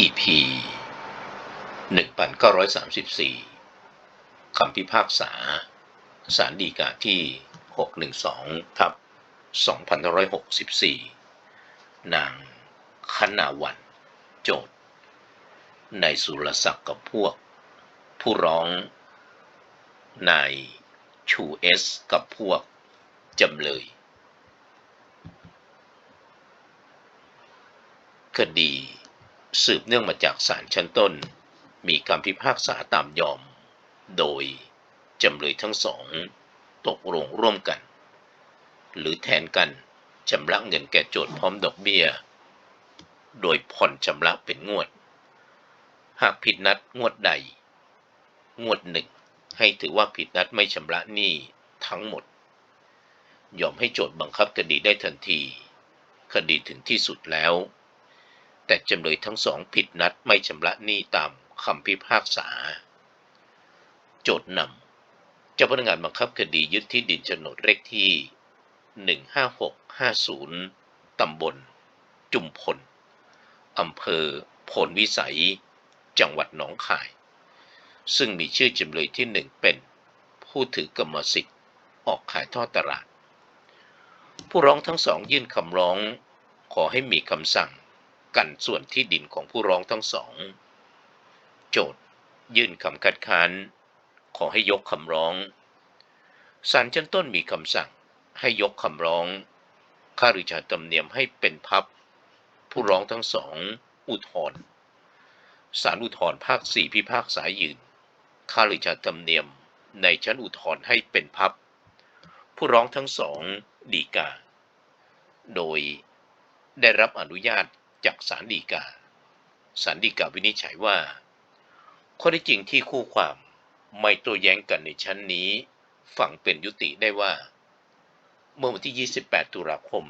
EP 1934 คำพิพากษาสารดีกาที่ 612 ทับ 2564 นางคณาวัน โจทย์นายสุรศักดิ์กับพวก ผู้ร้องนายชูเอสกับพวก จำเลย คดี สืบเนื่องมาจากศาลชั้นต้น มีคำพิพากษาตามยอม โดยจำเลยทั้งสอง ตกลงร่วมกัน หรือแทนกันชำระเงินแก่โจทย์พร้อมดอกเบี้ย โดยผ่อนชำระเป็นงวด หากผิดนัดงวดใด งวดหนึ่งให้ถือว่าผิดนัดไม่ชำระหนี้ทั้งหมด ยอมให้โจทย์บังคับคดีได้ทันที คดีถึงที่สุดแล้ว แต่จำเลยทั้งสองผิดนัดไม่ชำระหนี้ตามคำพิพากษา โจทย์นำเจ้าพนักงานบังคับคดียึดที่ดินโฉนดเลขที่ 15650 ตำบล จุมพล อำเภอโพนวิสัย จังหวัดหนองคาย ซึ่งมีชื่อจำเลยที่หนึ่งเป็น ผู้ถือกรรมสิทธิ์ออกขายทอดตลาด ผู้ร้องทั้งสองยื่นคำร้องขอให้มีคำสั่ง กันส่วนที่ดินของผู้ร้องทั้งสอง โจทยื่นคำคัดค้าน ขอให้ยกคำร้อง ศาลชั้นต้นมีคำสั่งให้ยกคำร้อง ค่าริชาตำเนียมให้เป็นพับ ผู้ร้องทั้งสอง อุทธรศาลอุทธรภาคสี่พิพากษายืน ค่าริชาตำเนียมในชั้นอุทธรให้เป็นพับ ผู้ร้องทั้งสองดีกา โดยได้รับอนุญาต จากศาลฎีกาศาลฎีกาวินิจฉัยว่า ข้อเท็จจริงที่คู่ความไม่โต้แย้งกันในชั้นนี้ ฝั่งเป็นยุติได้ว่า เมื่อวันที่ 28 ตุลาคม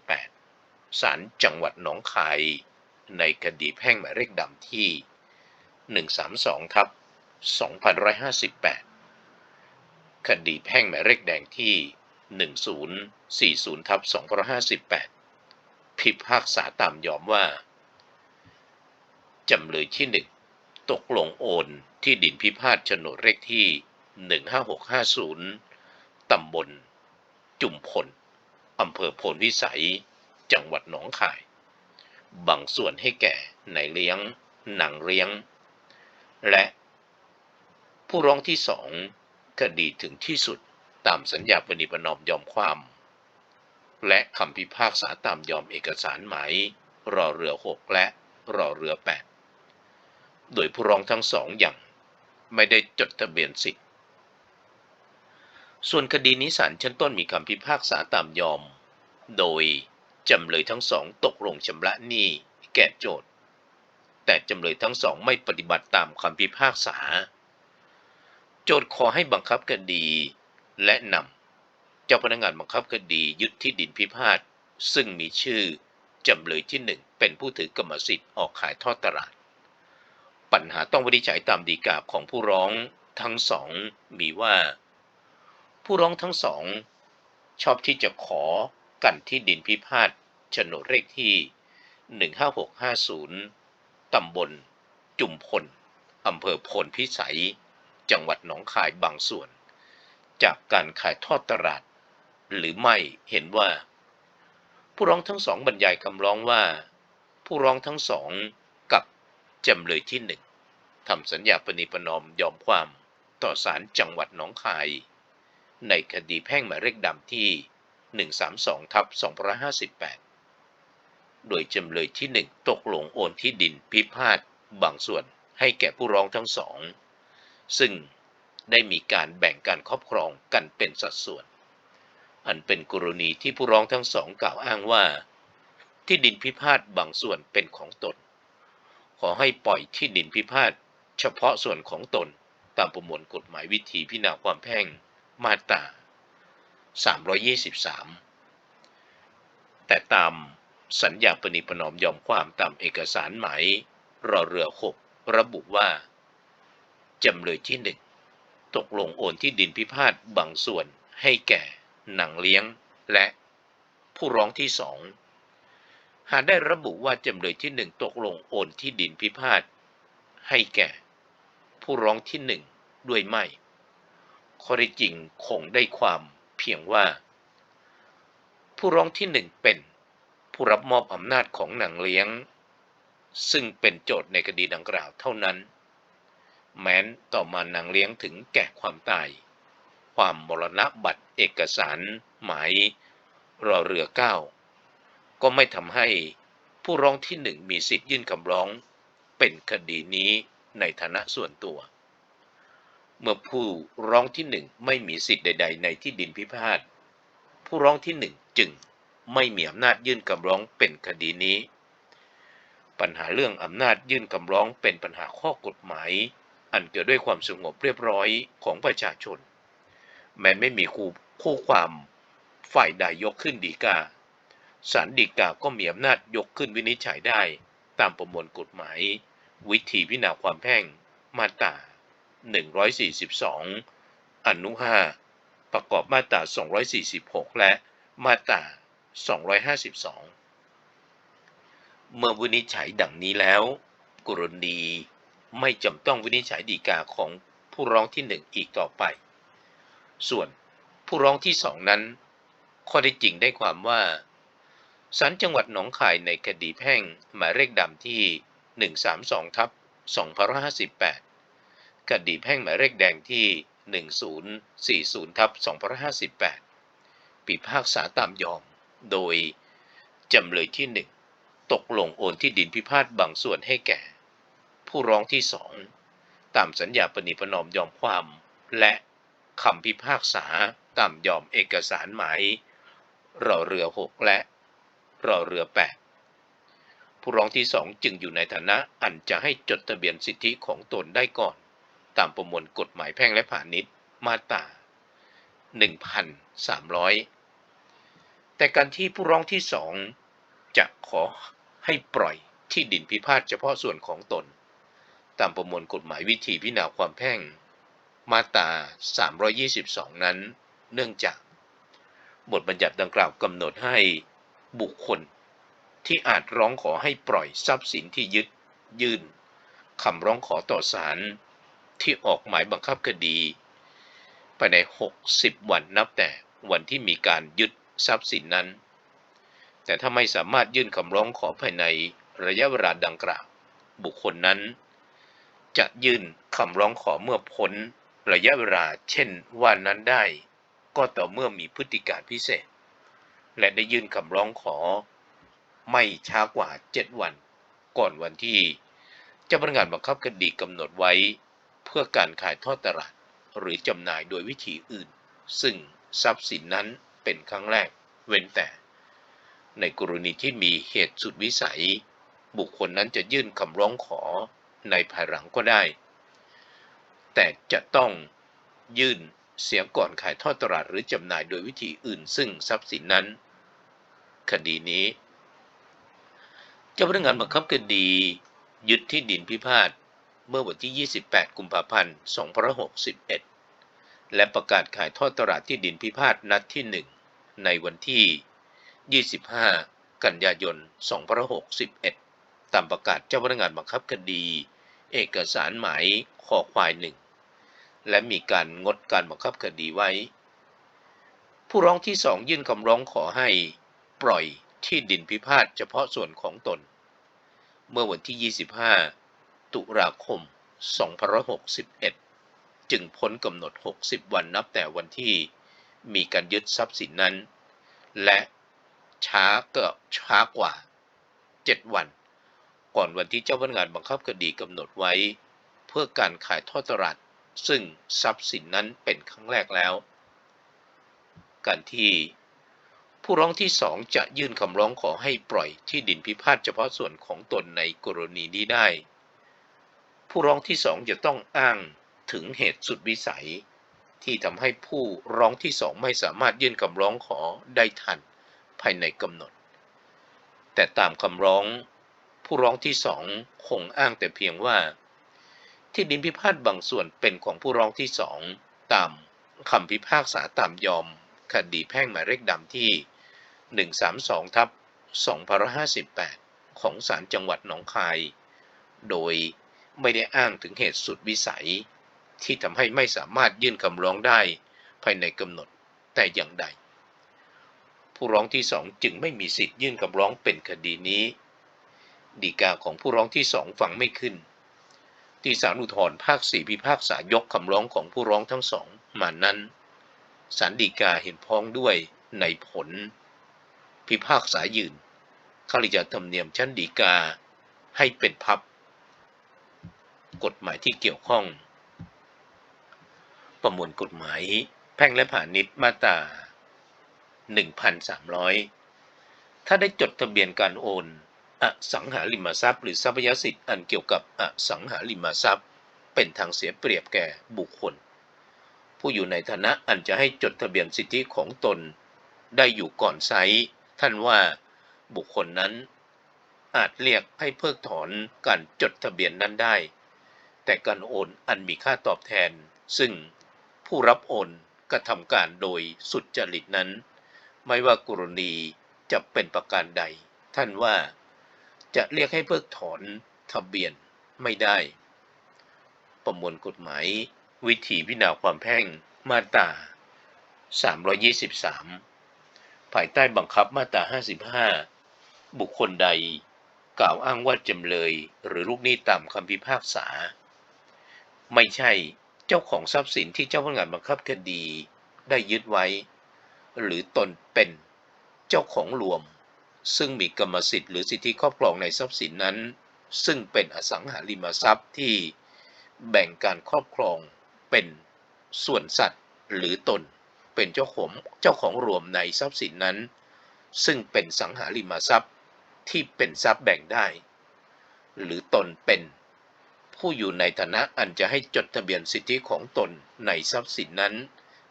2558ศาลจังหวัดหนองคาย ในคดีแพ่งหมายเลขดำที่ 132 ทับ 2558 คดีแพ่งหมายเลขแดงที่ 1040 ทับ 2558 พิพากษาตามยอมว่า จำเลยที่หนึ่งตกลงโอนที่ดินพิพาทโฉนดเลขที่ 15650 ตำบล จุมพล อำเภอโพนวิสัย จังหวัดหนองคาย บางส่วนให้แก่นายเลี้ยงหนังเลี้ยง และผู้ร้องที่สองคดีถึงที่สุดตามสัญญาปณิประนอมยอมความ และคำพิพากษาตามยอมเอกสารไหม รอเรือ 6 และรอเรือ 8 โดยผู้ร้องทั้งสองอย่างไม่ได้จดทะเบียนสิทธิ์ ส่วนคดีนี้ศาลชั้นต้นมีคำพิพากษาตามยอม โดยจำเลยทั้งสองตกลงชำระหนี้แก่โจทย์ แต่จำเลยทั้งสองไม่ปฏิบัติตามคำพิพากษา โจทย์ขอให้บังคับคดีและนำ เจ้าพนักงานบังคับคดียึดที่ดินพิพาทซึ่งมีชื่อจำเลยที่หนึ่งเป็นผู้ถือกรรมสิทธิ์ออกขายทอดตลาด ปัญหาต้องวินิจฉัยตามดีกาของผู้ร้องทั้งสองมีว่า ผู้ร้องทั้งสอง ชอบที่จะขอกันที่ดินพิพาทโฉนดเลขที่ 15650 ตำบล จุมพล อำเภอพลพิสัย จังหวัดหนองคายบางส่วน จากการขายทอดตลาด หรือไม่เห็นว่า ผู้ร้องทั้งสองบรรยายคำร้องว่า ผู้ร้องทั้งสองกับจำเลยที่หนึ่งทำสัญญาปณิประนอมยอมความต่อศาลจังหวัดหนองคาย ในคดีแพ่งหมายเลขดำที่ 132ทับ2558 โดยจำเลยที่1ตกลงโอนที่ดินพิพาทบางส่วนให้แก่ผู้ร้องทั้งสอง ซึ่งได้มีการแบ่งการครอบครองกันเป็นสัดส่วน อันเป็นกรณีที่ผู้ร้องทั้งสองกล่าวอ้างว่า ที่ดินพิพาทบางส่วนเป็นของตน ขอให้ปล่อยที่ดินพิพาทเฉพาะส่วนของตนตามประมวลกฎหมายวิธีพิจารณาความแพ่งมาตรา 323 แต่ตามสัญญาปณิปนอมยอมความตามเอกสารหมายรอเรือ6ระบุว่าจำเลยที่หนึ่งตกลงโอนที่ดินพิพาทบางส่วนให้แก่ หนังเลี้ยง และผู้ร้องที่สองหากได้ระบุว่าจำเลยที่หนึ่งตกลงโอนที่ดินพิพาทให้แก่ ผู้ร้องที่หนึ่งด้วยไม่ข้อเท็จจริงคงได้ความเพียงว่า ผู้ร้องที่หนึ่งเป็นผู้รับมอบอำนาจของหนางเลี้ยง ซึ่งเป็นโจทย์ในคดีดังกล่าวเท่านั้น แม้นต่อมาหนางเลี้ยงถึงแก่ความตาย ความมรณบัตรเอกสารหมายรอเรือเก้าก็ไม่ทำให้ผู้ร้องที่หนึ่งมีสิทธิ์ยื่นคำร้องเป็นคดีนี้ในฐานะส่วนตัว เมื่อผู้ร้องที่หนึ่งไม่มีสิทธิ์ใด ๆ ในที่ดินพิพาทผู้ร้องที่หนึ่งจึงไม่มีอำนาจยื่นคำร้องเป็นคดีนี้ ปัญหาเรื่องอำนาจยื่นคำร้องเป็นปัญหาข้อกฎหมาย อันเกิดด้วยความสงบเรียบร้อยของประชาชน แม้ไม่มีคู่คู่ความฝ่ายใดยกขึ้นดีกาศาลฎีกาก็มีอำนาจยกขึ้นวินิจฉัยได้ ตามประมวลกฎหมาย วิธีพิจารณาความแพ่งมาตรา 142 อนุ 5 ประกอบมาตรา 246 และมาตรา 252 เมื่อวินิจฉัยดังนี้แล้ว กรณีไม่จำต้องวินิจฉัยฎีกาของผู้ร้องที่หนึ่งอีกต่อไป ส่วนผู้ร้องที่สองนั้น ข้อได้จริงได้ความว่าศาลจังหวัดหนองคายในคดีแพ่งหมายเลขดำที่ 132ทับ2558 คดีแพ่งหมายเลขแดงที่ 1040ทับ2558 ปีภาคษาตามยอม โดย จำเลยที่ 1 ตกลงโอนที่ดินพิพาทบางส่วนให้แก่ ผู้ร้องที่สอง ตามสัญญาปณิประนอมยอมความ และ คำพิพากษาตามยอมเอกสารหมายรอเรือ 6 และรอเรือ 8 ผู้ร้องที่สองจึงอยู่ในฐานะอันจะให้จดทะเบียนสิทธิของตนได้ก่อน ตามประมวลกฎหมายแพ่งและพาณิชย์มาตรา1,300 แต่การที่ผู้ร้องที่สองจะขอให้ปล่อยที่ดินพิพาทเฉพาะส่วนของตน ตามประมวลกฎหมายวิธีพิจารณาความแพ่ง มาตรา 322 นั้น เนื่องจาก บทบัญญัติดังกล่าวกำหนดให้บุคคลที่อาจร้องขอให้ปล่อยทรัพย์สินที่ยึดยื่นคำร้องขอต่อศาลที่ออกหมายบังคับคดี ภายใน 60 วันนับแต่วันที่มีการยึดทรัพย์สินนั้น แต่ถ้าไม่สามารถยื่นคำร้องขอภายในระยะเวลาดังกล่าว บุคคลนั้น จะยื่นคำร้องขอเมื่อพ้น ระยะเวลาเช่นวันนั้นได้ ก็ต่อเมื่อมีพฤติการพิเศษ และได้ยื่นคำร้องขอ ไม่ช้ากว่า 7 วัน ก่อนวันที่เจ้าพนักงานบังคับคดีกำหนดไว้ เพื่อการขายทอดตลาด หรือจำหน่ายโดยวิธีอื่น ซึ่งทรัพย์สินนั้นเป็นครั้งแรก เว้นแต่ ในกรณีที่มีเหตุสุดวิสัย บุคคลนั้นจะยื่นคำร้องขอในภายหลังก็ได้ แต่จะต้องยื่นเสียก่อนขายทอดตลาดหรือจำหน่ายโดยวิธีอื่น ซึ่งทรัพย์สินนั้น คดีนี้ เจ้าพนักงานบังคับคดียึดที่ดินพิพาทเมื่อวันที่ 28 กุมภาพันธ์ 2561 และประกาศขายทอดตลาดที่ดินพิพาทนัดที่ 1 ในวันที่ 25 กันยายน 2561 ตามประกาศเจ้าพนักงานบังคับคดี เอกสารหมายคอควายหนึ่งและมีการงดการบังคับคดีไว้ ผู้ร้องที่สองยื่นคำร้องขอให้ปล่อยที่ดินพิพาทเฉพาะส่วนของตน เมื่อวันที่ 25 ตุลาคม 2561 จึงพ้นกำหนด 60 วันนับแต่วันที่มีการยึดทรัพย์สินนั้น และช้าก็ช้ากว่า 7 วัน ก่อนวันที่เจ้าพนักงานบังคับคดีกำหนดไว้ เพื่อการขายทอดตลาดซึ่งทรัพย์สินนั้นเป็นครั้งแรกแล้ว การที่ผู้ร้องที่สองจะยื่นคำร้องขอให้ปล่อยที่ดินพิพาทเฉพาะส่วนของตนในกรณีนี้ได้ ผู้ร้องที่สองจะต้องอ้างถึงเหตุสุดวิสัย ที่ทำให้ผู้ร้องที่สองไม่สามารถยื่นคำร้องขอได้ทันภายในกำหนด แต่ตามคำร้อง ผู้ร้องที่สองคงอ้างแต่เพียงว่า ที่ดินพิพาทบางส่วนเป็นของผู้ร้องที่สองตามคำพิพากษาตามยอม คดีแพ่งหมายเลขดำที่ 132ทับ2558 ของศาลจังหวัดหนองคาย โดยไม่ได้อ้างถึงเหตุสุดวิสัย ที่ทำให้ไม่สามารถยื่นคำร้องได้ภายในกำหนดแต่อย่างใด ผู้ร้องที่สองจึงไม่มีสิทธิ์ยื่นคำร้องเป็นคดีนี้ ดีกาของผู้ร้องที่สองฟังไม่ขึ้น ที่ศาลอุทธรภาคสี่พิพากษายกคำร้องของผู้ร้องทั้งสองมานั้นศาลฎีกาเห็นพ้องด้วยในผล พิพากษายืนข้าราชการธรรมเนียมชั้นฎีกาให้เป็นพับ กฎหมายที่เกี่ยวข้อง ประมวลกฎหมายแพ่งและพาณิชย์มาตรา 1,300 ถ้าได้จดทะเบียนการโอน อสังหาริมทรัพย์ หรือทรัพยสิทธิ์อันเกี่ยวกับอสังหาริมทรัพย์ เป็นทางเสียเปรียบแก่บุคคล ผู้อยู่ในฐานะอันจะให้จดทะเบียนสิทธิของตน ได้อยู่ก่อนไซท่านว่าบุคคลนั้น อาจเรียกให้เพิกถอนการจดทะเบียนนั้นได้ แต่การโอนอันมีค่าตอบแทน ซึ่งผู้รับโอนกระทำการโดยสุดจริตนั้น ไม่ว่ากรณีจะเป็นประการใด ท่านว่า จะเรียกให้เพิกถอนทะเบียนไม่ได้ ประมวลกฎหมาย วิธีพิจารณาความแพ่งมาตรา 323 ภายใต้บังคับมาตรา 55 บุคคลใดกล่าวอ้างว่าจำเลยหรือลูกหนี้ตามคำพิพากษา ไม่ใช่เจ้าของทรัพย์สินที่เจ้าพนักงานบังคับคดีได้ยึดไว้ หรือตนเป็นเจ้าของรวม ซึ่งมีกรรมสิทธิ์หรือสิทธิครอบครองในทรัพย์สินนั้น ซึ่งเป็นอสังหาริมทรัพย์ที่แบ่งการครอบครองเป็นส่วนสัตว์หรือตน เป็นเจ้าของเจ้าของรวมในทรัพย์สินนั้น ซึ่งเป็นสังหาริมทรัพย์ที่เป็นทรัพย์แบ่งได้ หรือตนเป็นผู้อยู่ในฐานะอันจะให้จดทะเบียนสิทธิของตนในทรัพย์สินนั้น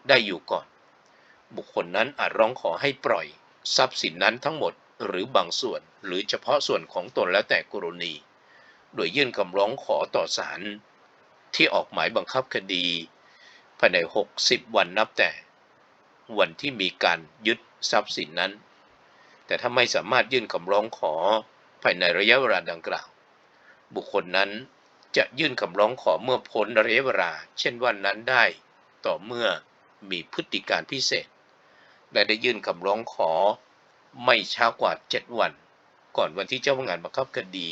ได้อยู่ก่อน บุคคลนั้นอาจร้องขอให้ปล่อย ทรัพย์สินนั้นทั้งหมด หรือบางส่วนหรือเฉพาะส่วนของตนแล้วแต่กรณี โดยยื่นคำร้องขอต่อศาลที่ออกหมายบังคับคดี ภายใน 60 วันนับแต่ วันที่มีการยึดทรัพย์สินนั้น แต่ถ้าไม่สามารถยื่นคำร้องขอภายในระยะเวลาดังกล่าว บุคคลนั้นจะยื่นคำร้องขอเมื่อพ้นระยะเวลา เช่นวันนั้นได้ ต่อเมื่อมีพฤติการพิเศษ และได้ยื่นคำร้องขอ ไม่ช้ากว่า 7 วัน ก่อนวันที่เจ้าพนักงานบังคับคดี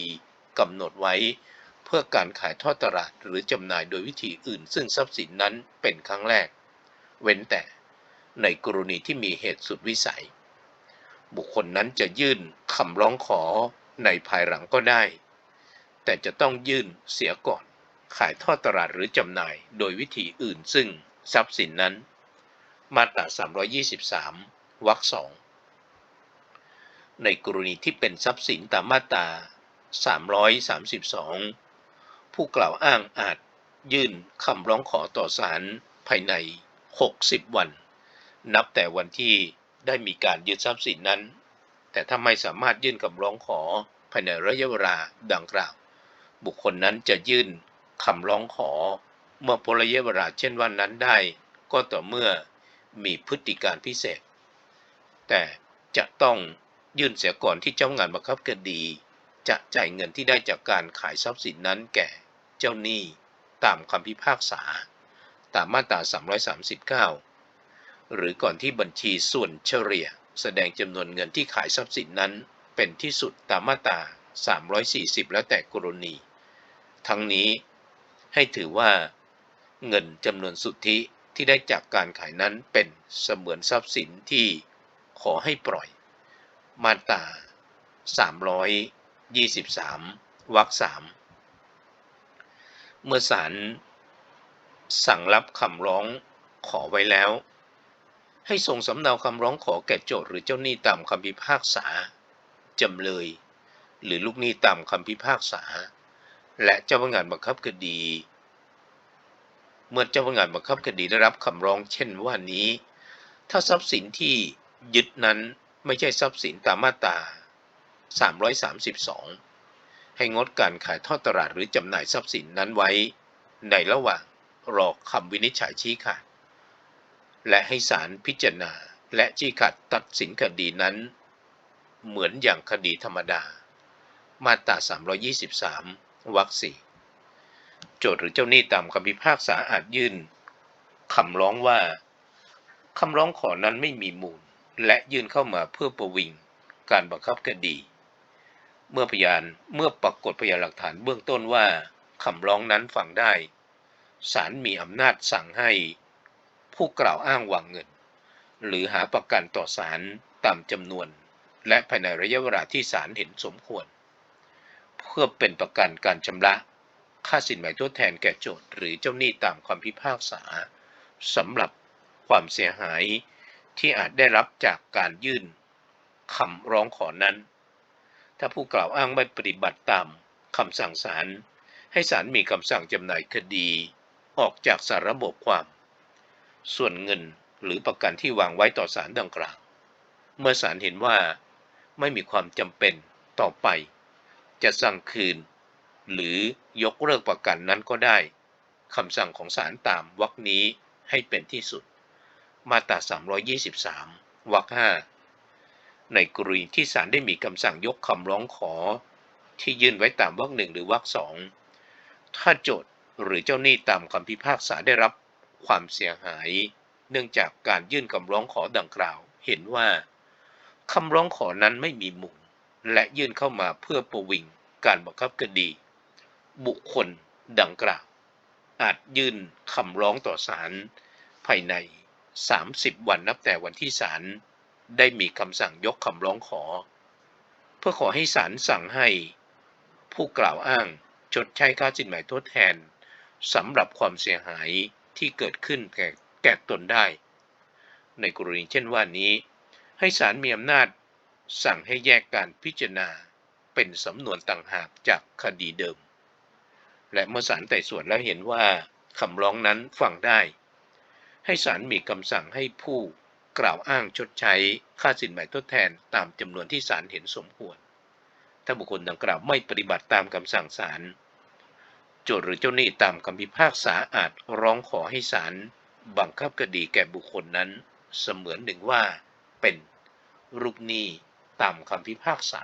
กำหนดไว้ เพื่อการขายทอดตลาดหรือจำหน่ายโดยวิธีอื่น ซึ่งทรัพย์สินนั้นเป็นครั้งแรก เว้นแต่ในกรณีที่มีเหตุสุดวิสัย บุคคลนั้นจะยื่นคำร้องขอในภายหลังก็ได้ แต่จะต้องยื่นเสียก่อน ขายทอดตลาดหรือจำหน่ายโดยวิธีอื่นซึ่งทรัพย์สินนั้น มาตรา 323 วรรคสอง ในกรณีที่เป็นทรัพย์สินตามมาตรา 332 ผู้กล่าวอ้างอาจยื่นคำร้องขอต่อศาลภายใน 60 วัน นับแต่วันที่ได้มีการยึดทรัพย์สินนั้น แต่ถ้าไม่สามารถยื่นคำร้องขอภายในระยะเวลาดังกล่าว บุคคลนั้นจะยื่นคำร้องขอ เมื่อพ้นระยะเวลาเช่นวันนั้นได้ ก็ต่อเมื่อมีพฤติการพิเศษ แต่จะต้อง ยื่นเสียก่อนที่เจ้างานบังคับคดี จะจ่ายเงินที่ได้จากการขายทรัพย์สินนั้นแก่เจ้าหนี้ตามคำพิพากษา ตามมาตรา 339 หรือก่อนที่บัญชีส่วนเฉลี่ย แสดงจำนวนเงินที่ขายทรัพย์สินนั้น เป็นที่สุดตามมาตรา 340 แล้วแต่กรณี ทั้งนี้ให้ถือว่า เงินจำนวนสุทธิที่ได้จากการขายนั้นเป็นเสมือนทรัพย์สินที่ขอให้ปล่อย มาตรา323วรรคสามเมื่อศาลสั่งรับคำร้องขอไว้แล้ว ให้ส่งสำเนาคำร้องขอแก่โจทย์หรือเจ้าหนี้ตามคำพิพากษาจำเลย หรือลูกหนี้ตามคำพิพากษา และเจ้าพนักงานบังคับคดี เมื่อเจ้าพนักงานบังคับคดีได้รับคำร้องเช่นว่านี้ ถ้าทรัพย์สินที่ยึดนั้น ไม่ใช่ทรัพย์สินตามมาตรา 332 ให้งดการขายทอดตลาดหรือจำหน่ายทรัพย์สินนั้นไว้ ในระหว่างรอคำวินิจฉัยชี้ขาด และให้ศาลพิจารณาและชี้ขาดตัดสินคดีนั้น เหมือนอย่างคดีธรรมดา มาตรา 323 วรรคสี่โจทย์หรือเจ้าหนี้ตามคำพิพากษาอาจยื่นคำร้องว่าคำร้องขอนั้นไม่มีมูล และยื่นเข้ามาเพื่อประวิงการบังคับคดี เมื่อพยานเมื่อปรากฏพยานหลักฐานเบื้องต้นว่าคำร้องนั้นฟังได้ศาลมีอำนาจสั่งให้ผู้กล่าวอ้างวางเงิน หรือหาประกันต่อศาลตามจำนวน และภายในระยะเวลาที่ศาลเห็นสมควร เพื่อเป็นประกันการชำระ ค่าสินไหมทดแทนแก่โจทย์หรือเจ้าหนี้ตามความพิพากษาสำหรับความเสียหาย ที่อาจได้รับจากการยื่นคำร้องขอนั้น ถ้าผู้กล่าวอ้างไม่ปฏิบัติตามคำสั่งศาลให้ศาลมีคำสั่งจำหน่ายคดีออกจากสารระบบความ ส่วนเงินหรือประกันที่วางไว้ต่อศาลดังกล่าวเมื่อศาลเห็นว่าไม่มีความจำเป็นต่อไป จะสั่งคืน หรือยกเลิกประกันนั้นก็ได้คำสั่งของศาลตามวรรคนี้ให้เป็นที่สุด มาตรา 323 วรรค5ในกรณีที่ศาลได้มีคำสั่งยกคำร้องขอ ที่ยื่นไว้ตามวรรคหนึ่งหรือวรรคสองถ้าโจทย์หรือเจ้าหนี้ตามคำพิพากษาได้รับความเสียหาย เนื่องจากการยื่นคำร้องขอดังกล่าว เห็นว่าคำร้องขอนั้นไม่มีมูลและยื่นเข้ามาเพื่อประวิงการบังคับคดี บุคคลดังกล่าว อาจยื่นคำร้องต่อศาลภายใน 30 วันนับแต่วันที่ศาลได้มีคำสั่งยกคำร้องขอ เพื่อขอให้ศาลสั่งให้ผู้กล่าวอ้างชดใช้ค่าสินไหมทดแทนสำหรับความเสียหายที่เกิดขึ้นแก่แก่ตนได้ ในกรณีเช่นว่านี้ ให้ศาลมีอำนาจสั่งให้แยกการพิจารณาเป็นสำนวนต่างหากจากคดีเดิม และเมื่อศาลไต่สวนแล้วเห็นว่าคำร้องนั้นฟังได้ ให้ศาลมีคำสั่งให้ผู้กล่าวอ้างชดใช้ค่าสินไหมทดแทนตามจำนวนที่ศาลเห็นสมควร ถ้าบุคคลดังกล่าวไม่ปฏิบัติตามคำสั่งศาลโจทย์หรือเจ้าหนี้ตามคำพิพากษาอาจร้องขอให้ศาลบังคับคดีแก่บุคคลนั้น เสมือนหนึ่งว่าเป็นลูกหนี้ตามคำพิพากษา